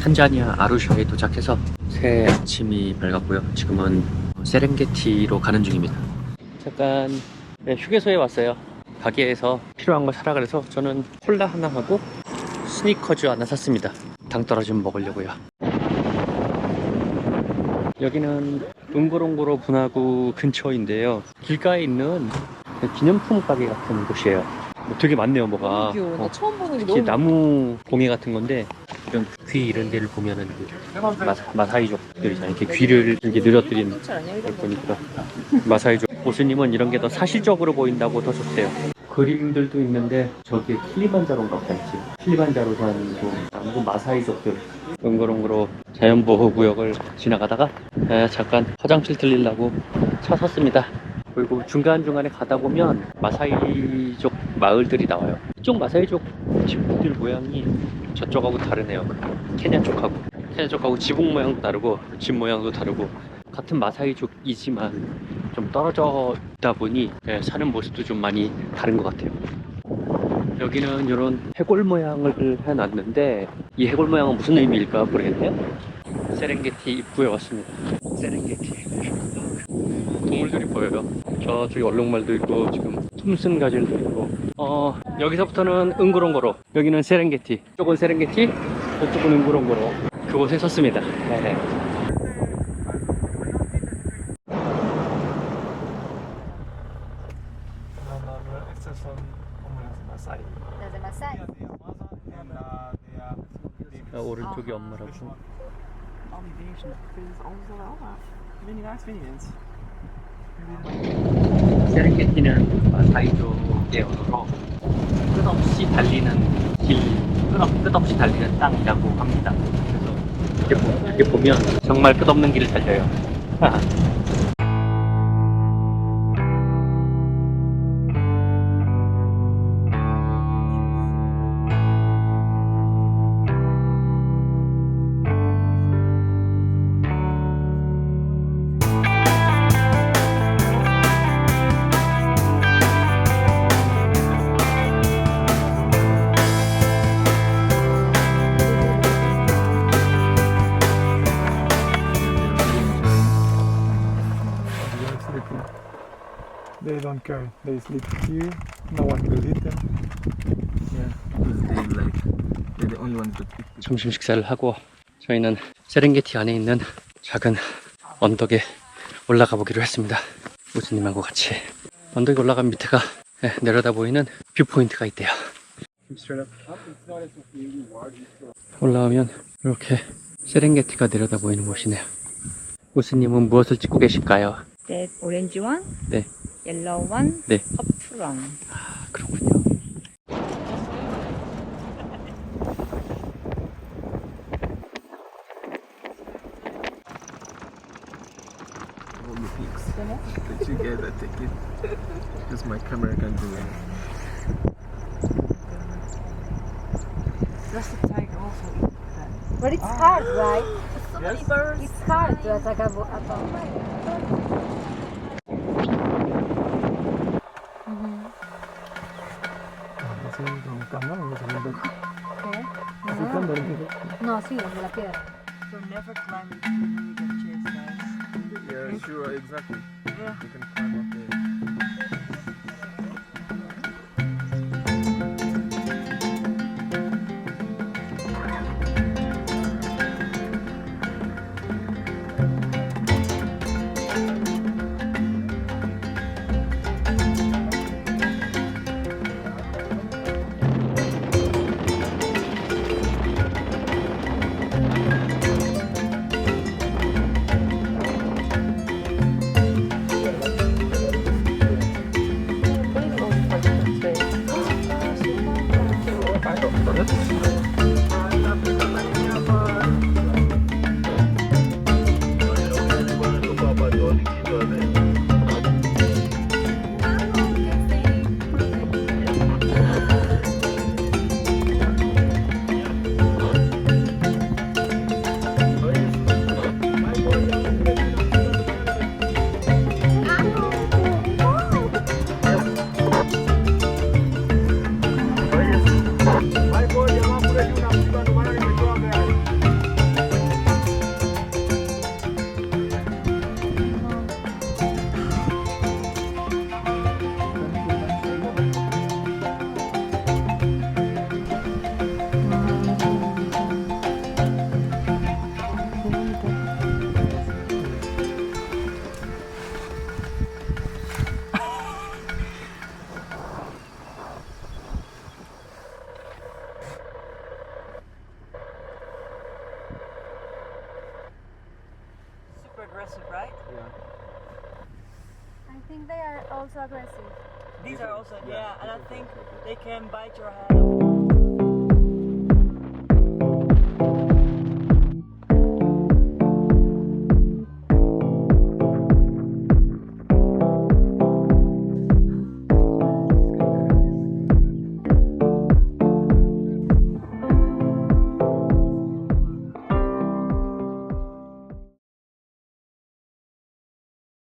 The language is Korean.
탄자니아 아루샤에 도착해서 새 아침이 밝았고요. 지금은 세렝게티로 가는 중입니다. 잠깐 네, 휴게소에 왔어요. 가게에서 필요한 거 사라 그래서 저는 콜라 하나 하고 스니커즈 하나 샀습니다. 당 떨어지면 먹으려고요. 여기는 응고롱고로 분화구 근처인데요. 길가에 있는 기념품 가게 같은 곳이에요. 뭐 되게 많네요, 뭐가. 어, 처음 보는 게 너무 나무 봉해 같은 건데 이런 귀 이런 데를 보면은 그 마사, 마사이족들이잖아요. 이렇게 귀를 이렇게 늘어뜨리는. 보니까 마사이족 보스님은 이런 게 더 사실적으로 보인다고 더 좋대요. 그림들도 있는데 저게 킬리만자로인가 보다 킬리만자로 산도 아니고 마사이족들 응거롱거로 자연보호구역을 지나가다가 에, 잠깐 화장실 들리려고 차 섰습니다. 그리고 중간중간에 가다 보면 마사이족 마을들이 나와요. 이쪽 마사이족 집들 모양이 저쪽하고 다르네요. 케냐 쪽하고. 케냐 쪽하고 지붕 모양도 다르고 집 모양도 다르고 같은 마사이족이지만 좀 떨어져 있다 보니 예, 사는 모습도 좀 많이 다른 것 같아요. 여기는 이런 해골 모양을 해놨는데 이 해골 모양은 무슨 의미일까 모르겠네요. 세렝게티 입구에 왔습니다. 세렝게티 동물들이 보여요. 저쪽에 얼룩말도 있고 지금 툼슨 가젤도 있고 어 여기서부터는 응고롱고로 여기는 세렝게티 이쪽은 세렝게티 저쪽은 응고롱고로 그곳에 섰습니다. 네. Uh. 어, 오른쪽이 엄마라고. 세렝게티는 마사이족의 언어로 끝없이 달리는 길, 끝없, 끝없이 달리는 땅이라고 합니다. 그래서 이렇게, 보, 이렇게 보면 정말 끝없는 길을 달려요. They don't care. They sleep here. No one will hit them. Yeah. because they like they're the only ones that pick the 점심 식사를 하고 저희는 세렝게티 안에 있는 작은 언덕에 올라가 보기로 했습니다. 우주님하고 같이 언덕에 올라간 밑에가 네, 내려다 보이는 뷰포인트가 있대요. 올라오면 이렇게 세렝게티가 내려다 보이는 곳이네요. 우스님은 무엇을 찍고 계실까요? 네, 오렌지 원, 네. 옐로우 원, 네. 퍼플 원. 아, 그렇군요. the that you get that take it because my camera can't do it. Rustic tiger also eat that. But it's hard, right? So many birds. It's hard to attack a, a cámara no se ve. Okay. Así No, cuando no, sí, desde la piedra. So never climb it when you get chased, guys. Yeah, sure, exactly. Yeah. You can climb up aggressive, right? Yeah. I think they are also aggressive. These These are are- also yeah, yeah, and I think they can bite your head off.